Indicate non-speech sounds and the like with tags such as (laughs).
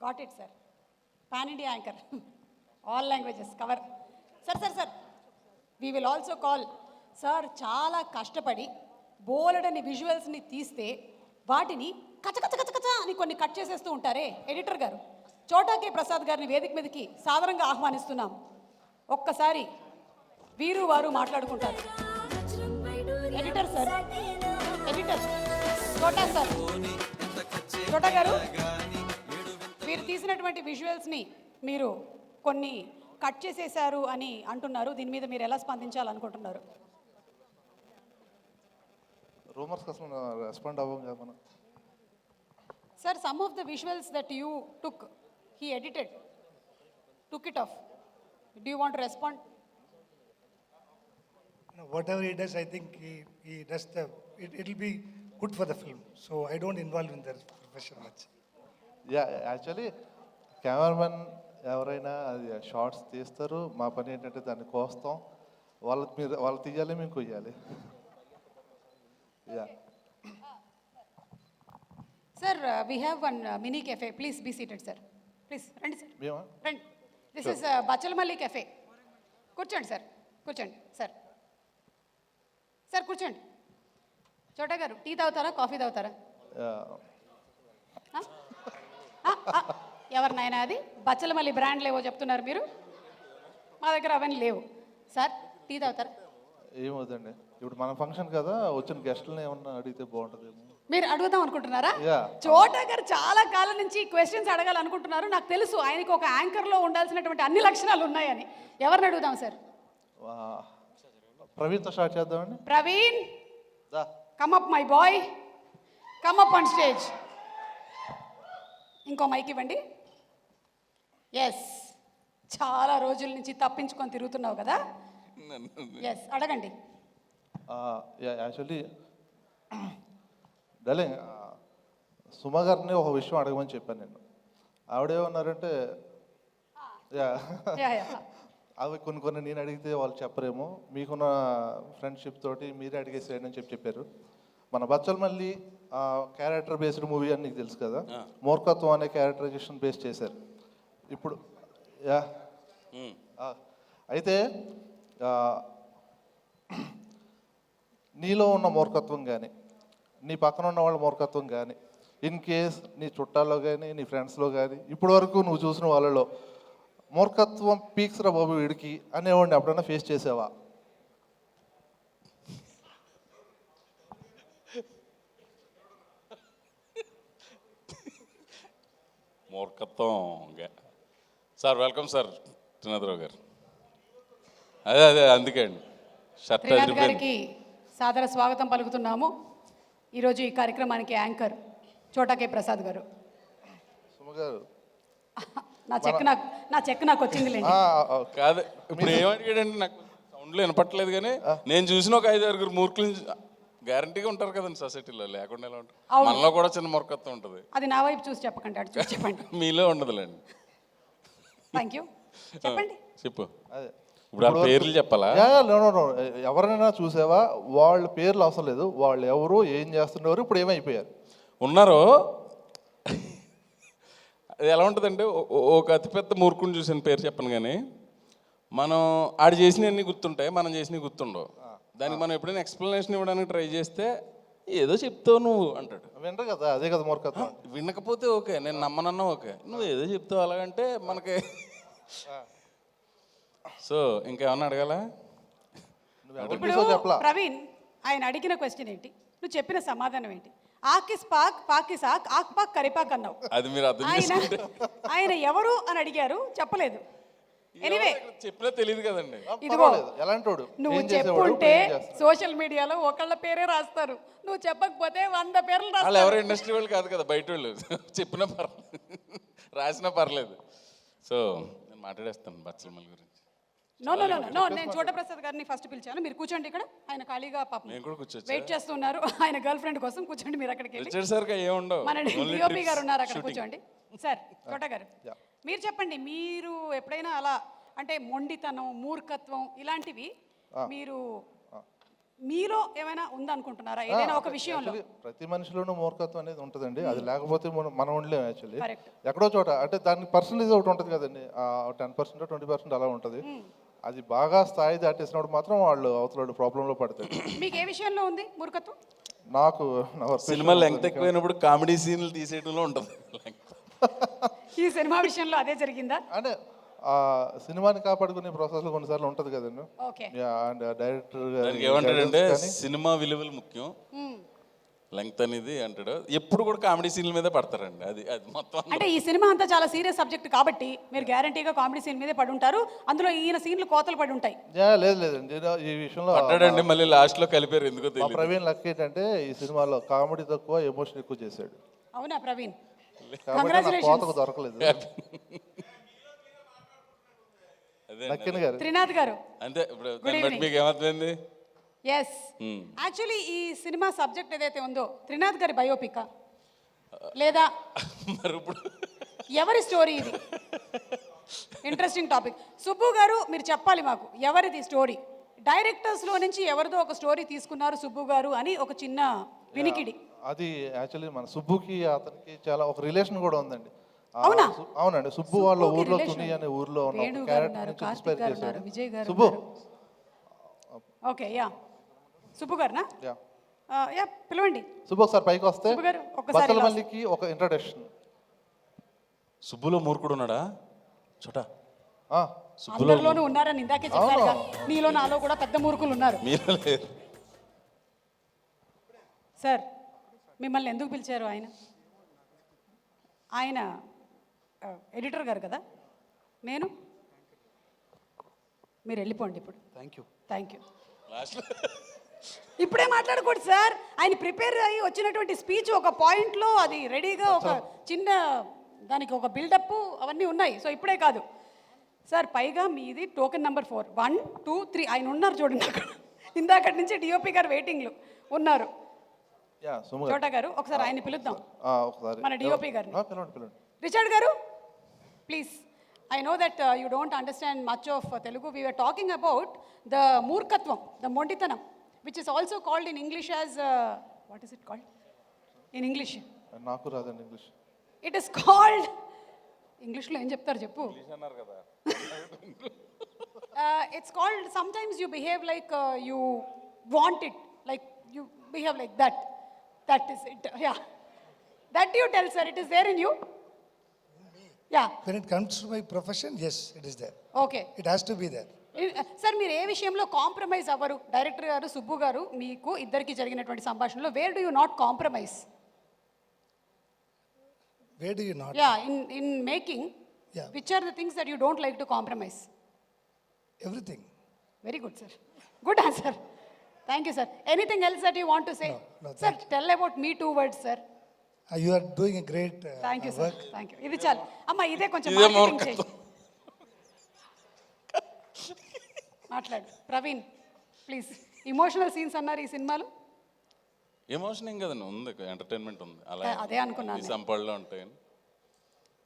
Got it sir pan India anchor all languages cover sir sir sir we will also call sir చాలా కష్టపడి బోలెడని విజువల్స్ని తీస్తే వాటిని కచ కచ కచ కచ అని కొన్ని కట్ చేసేస్తూ ఉంటారే ఎడిటర్ గారు చోటా కే ప్రసాద్ గారిని వేదిక మీదకి సాధారణంగా ఆహ్వానిస్తున్నాం ఒక్కసారి వీరు వారు మాట్లాడుకుంటారు editor sir editor Chota sir Chota garu తీసినటువంటి విజువల్స్ని మీరు కొన్ని కట్ చేసేశారు అని అంటున్నారు. దీని మీద మీరు ఎలా స్పందించాలనుకుంటున్నారు? రూమర్స్ కోసం రెస్పాండ్ అవ్వం కదా మనం. Sir some of the visuals that you took he edited took it off do you want respond whatever he does, I think he, he does the, it, it'll be good for the film. So I don't involve in the profession much. Yeah actually cameraman ఎవరైనా అది shorts తీస్తారు. మా పని ఏంటంటే దాన్ని కోస్తాం. వాళ్ళు మీరు వాళ్ళు తీయాలి మేము కొయ్యాలి. Yeah. Sir we have one mini cafe please be seated sir please రండి సార్ మేమా? రండి. దిస్ ఇస్ బచ్చలమల్లి కెఫే కూర్చోండి సార్ కూర్చోండి సార్ సార్ కూర్చోండి. చోటా గారు టీ తాగుతారా కాఫీ తాగుతారా? ఎవరినైనా అది? బచ్చలమల్లి బ్రాండ్ లేవో చెప్తున్నారు మీరు. మా దగ్గర అవన్నీ లేవు. సార్ టీ తాగుతారా? ఏమవుతుందండి ఇప్పుడు మన ఫంక్షన్ కదా వచ్చిన గెస్టులను ఏమన్నా అడిగితే బాగుంటుందేమో. మీరు అడుగుదాం అనుకుంటున్నారా. చోటా గారు చాలా కాలం నుంచి క్వశ్చన్స్ అడగాలనుకుంటున్నారు. నాకు తెలుసు ఆయనకి ఒక యాంకర్లో ఉండాల్సినటువంటి అన్ని లక్షణాలు ఉన్నాయని. ఎవరిని అడుగుదాం సార్? ప్రవీణ్తో స్టార్ట్ చేద్దామండి. Praveen. Come up my boy come up on stage ఇంకో మైక్ ఇవ్వండి. ఎస్ చాలా రోజుల నుంచి తప్పించుకొని తిరుగుతున్నావు కదా? ఎస్ అడగండి. యాక్చువల్లీ డార్లింగ్ సుమ గారిని ఒక విషయం అడగమని చెప్పాను నేను. ఆవిడేమన్నారంటే యా యా, యా. అవి కొన్ని కొన్ని నేను అడిగితే వాళ్ళు చెప్పరేమో మీకున్న ఫ్రెండ్షిప్ తోటి మీరే అడిగేసేయండి అని చెప్పి చెప్పారు. మన బచ్చల్ మళ్ళీ క్యారెక్టర్ బేస్డ్ మూవీ అని నీకు తెలుసు కదా? మూర్ఖత్వం అనే క్యారెక్టరైజేషన్ బేస్ చేశారు. ఇప్పుడు యా. అయితే నీలో ఉన్న మూర్ఖత్వం కానీ నీ పక్కన ఉన్న వాళ్ళ మూర్ఖత్వం కానీ ఇన్ కేస్ నీ చుట్టాల్లో కానీ నీ ఫ్రెండ్స్లో కానీ ఇప్పటి వరకు నువ్వు చూసిన వాళ్ళలో మూర్ఖత్వం పీక్స్ రా బాబు వీడికి అనేవాడిని ఎప్పుడైనా ఫేస్ చేసావా? మూర్ఖత్వం. గా- సార్ వెల్కమ్ సార్ త్రినాథరావు గారు. అదే అదే అందుకే అండి. షర్ట్ గారికి సాదర స్వాగతం పలుకుతున్నాము. ఈరోజు ఈ కార్యక్రమానికి యాంకర్ చోటాకే ప్రసాద్ గారు. సుమ గారు (laughs) నా చెక్ నాకు నా చెక్ నాకు ఆ, కాదు ఇప్పుడు ఏమడిగాడండి నాకు సౌండ్లో వినపట్లేదు కానీ నేను చూసిన ఒక ఐదు ఆరుగురు మూర్ఖులు గ్యారంటీగా ఉంటారు కదండి సొసైటీలో లేకుండా ఎలా ఉంటారు అవును. మనలో కూడా చిన్న మూర్ఖత్వం ఉంటుంది. అది నా వైపు చూసి చెప్పకండి అటు చూసి చెప్పండి. (laughs) మీలో ఉండదులేండి. థ్యాంక్ యూ (laughs) చెప్పండి. చెప్పు. అదే. ఇప్పుడు ఆ పేర్లు చెప్పాలా? Yeah, yeah, no, no, no. ఎవరినైనా చూసావా? వాళ్ళ పేర్లు అవసరం లేదు. వాళ్ళు ఎవరు ఏం చేస్తున్నారు ఇప్పుడు ఏమైపోయారు? ఉన్నారు? అది ఎలా ఉంటుందంటే ఓ- ఓ- ఒక అతిపెద్ద మూర్ఖుని చూసిన పేరు చెప్పను కానీ మనం ఆడు చేసినవన్నీ గుర్తుంటాయి మనం చేసినవి గుర్తుండవు. దానికి మనం ఎప్పుడైనా ఎక్స్ప్లెనేషన్ ఇవ్వడానికి ట్రై చేస్తే ఏదో చెప్తావు నువ్వు అంటాడు. వినరు కదా అదే కదా మూర్ఖత్వం వినకపోతే ఓకే నేను నమ్మనన్నా ఓకే. నువ్వు ఏదో చెప్తావు అలాగంటే మనకి సో ఇంకేమన్నా అడగాల? ఇప్పుడు ప్రవీణ్ ఆయన అడిగిన క్వశ్చన్ ఏంటి? నువ్వు చెప్పిన సమాధానం ఏంటి? ఆకిస్ పాక్ పాకిస్ ఆక్ ఆక్ పాక్ కరిపాక్ అన్నావు. అది మీరు అర్థం ఆయన చేసుకుంటే. ఆయన ఎవరు అని అడిగారు? చెప్పలేదు. ఎనివే చెప్పినా తెలియదు కదండి. ఇదిగో. ఎలాంటోడు నువ్వు చెప్పుంటే? సోషల్ మీడియాలో ఒకళ్ళ పేరే రాస్తారు. నువ్వు చెప్పకపోతే వంద పేర్లు వాళ్ళు రాస్తారు ఎవరు ఇండస్ట్రీ వాళ్ళు కాదు కదా బయట వాళ్ళు. (laughs) చెప్పినా పర్లేదు రాసినా పర్లేదు. సో నేను మాట్లాడేస్తాను బచ్చలమల్లి గురించి. నో నో నో నో నేను చోటప్రసాద్ గారిని ఫస్ట్ పిలిచాను. మీరు కూర్చోండి ఇక్కడ. ఆయన ఖాళీగా పాపం నేను కూడా కూర్చోచ్చా? వెయిట్ చేస్తున్నారు. (laughs) ఆయన గర్ల్ ఫ్రెండ్ కోసం కూర్చోండి మీరు అక్కడికి వెళ్ళి. రిచర్డ్ సార్ ఏముండవు? మన Only డిఓపి trips, గారు ఉన్నారు అక్కడ shooting. కూర్చోండి. సార్ చోట గారు. Yeah. మీరు చెప్పండి మీరు ఎప్పుడైనా అలా అంటే మొండితనం మూర్ఖత్వం ఇలాంటివి మీరు మీలో ఏమైనా ఉందనుకుంటున్నారా? ఏదైనా ఒక విషయంలో. Actually, ప్రతి మనిషిలోనూ మూర్ఖత్వం అనేది ఉంటుందండి. అది లేకపోతే మనం మనం ఉండలేము యాక్చువల్లీ. ఎక్కడో చోట అంటే దాని పర్సంటేజ్ ఒకటి ఉంటుంది కదండి. టెన్ పర్సెంట్ ట్వంటీ పర్సెంట్ అలా ఉంటుంది. అది బాగా స్థాయి దాటేసినప్పుడు మాత్రం వాళ్ళు అవతల ప్రాబ్లంలో పడతారు. మీకు ఏ విషయంలో ఉంది మూర్ఖత్వం? నాకు సినిమా లెంగ్త్ ఎక్కువైనప్పుడు కామెడీ సీన్లు తీసేయడంలో ఉంటుంది. (laughs) ఈ సినిమా విషయంలో అదే జరిగిందా? అంటే ఆ సినిమాని కాపాడుకునే ప్రాసెస్లో కొన్నిసార్లు ఉంటుంది కదండి. ఓకే. అండ్ డైరెక్టర్ దానికి ఏమంటాడంటే సినిమా విలువలు ముఖ్యం. లెంగ్త్ అనేది అంటాడు. ఎప్పుడు కూడా కామెడీ సీన్ల మీద పడతారండి. అది అది మొత్తం అంటే ఈ సినిమా అంతా చాలా సీరియస్ సబ్జెక్ట్ కాబట్టి మీరు గ్యారంటీగా కామెడీ సీన్ మీదే పడి ఉంటారు అందులో ఈయన సీన్లు కోతలు పడి ఉంటాయి. యా, లేదు లేదండి. నేను ఈ విషయంలో పడ్డాడండి మళ్ళీ లాస్ట్లో కలిపారు. ఎందుకో మా తెలియదు ప్రవీణ్ లక్ ఏంటంటే ఈ సినిమాలో కామెడీ తక్కువ ఎమోషన్ ఎక్కువ చేశాడు. అవునా ప్రవీణ్? కోతకు దొరకలేదు. అదే నక్కిన గారు. త్రినాథ్ గారు. అంతే ఇప్పుడు దాన్ని బట్టి మీకు ఏమర్థమైంది? ఎస్ యాక్చువల్లీ ఈ సినిమా సబ్జెక్ట్ ఏదైతే ఉందో త్రినాథ్ గారి బయోపిక్ లేదా? (laughs) మరి ఇప్పుడు? ఎవరి స్టోరీ ఇది? ఇంట్రెస్టింగ్ టాపిక్ సుబ్బు గారు మీరు చెప్పాలి మాకు ఎవరిది స్టోరీ? డైరెక్టర్స్లో నుంచి ఎవరిదో ఒక స్టోరీ తీసుకున్నారు సుబ్బు గారు అని ఒక చిన్న వినికిడి. అది యాక్చువల్లీ మన సుబ్బుకి అతనికి చాలా ఒక రిలేషన్ కూడా ఉందండి. అవునండి. సుబ్బు వాళ్ళ ఊర్లో. తుని అనే ఊర్లో ఉన్న నుంచి ఇన్స్పైర్ గారు సుబ్బు! Okay yeah. సుబ్బు గారునా? యా. ఆ, యా పిలవండి. సుబ్బు ఒకసారి పైకి వస్తే మల్లికి ఒక ఇంట్రడక్షన్ సుబ్బులో మూర్ఖుడు ఉన్నాడా? చూట. అందరిలోనూ ఉన్నారని ఇందాకే చెప్పారు నీలో నాలో కూడా పెద్ద మూర్ఖులు ఉన్నారు. సార్ మిమ్మల్ని ఎందుకు పిలిచారు ఆయన? ఆయన ఎడిటర్ గారు కదా? నేను? మీరు వెళ్ళిపోండి ఇప్పుడు. థ్యాంక్ యూ థ్యాంక్ యూ ఇప్పుడే మాట్లాడకూడదు సార్. ఆయన ప్రిపేర్ అయ్యి వచ్చినటువంటి స్పీచ్ ఒక పాయింట్లో అది రెడీగా ఒక చిన్న దానికి ఒక బిల్డప్ అవన్నీ ఉన్నాయి. సో ఇప్పుడే కాదు. సార్ పైగా మీది token number four. One two three. ఆయన ఉన్నారు చూడండి అక్కడ. ఇందాకటి నుంచి డిఓపి గారు వెయిటింగ్లు ఉన్నారు. చోటా గారు ఒకసారి ఆయన్ని పిలుద్దాం. ఆ, ఒకసారి. మన డిఓపి గారిని. ఆ, పిలవండి పిలవండి. Richard garu please I know that you don't understand much of Telugu we are talking about the మూర్ఖత్వం ద మొండితనం which is also called in English as what is it called in English నాకు రాదండి English it is called ఇంగ్లీష్లో ఏం చెప్తారు చెప్పు. అన్నారు కదా. It's called sometimes you behave like you want it like you behave like that that is it yeah that you tell sir it is there in you yeah When it comes to my profession, yes, it is there. Okay It has to be there. Sir మీరు ఏ విషయంలో compromise అవ్వరు? Director గారు సుబ్బు గారు మీకు ఇద్దరికి జరిగినటువంటి సంభాషణలో where do you not compromise Where do you not? Yeah in in making Yeah. Which are the things that you don't like to compromise Everything. Very good sir good answer thank you sir anything else that you want to say No, no, sir tell about me two words sir Uh, you are doing a great uh, thank you uh, sir work. Thank you ఇది చాలు అమ్మ ఇదే కొంచెం marketing చేయి. మాట్లాడు Praveen please emotional scenes అన్నారు ఈ సినిమాలో? ఎమోషన్ ఏం కదండి ఉంది. ఎంటర్టైన్మెంట్ ఉంది. అలా అదే అనుకున్నాను ఈ సంపాడులో ఉంటాయి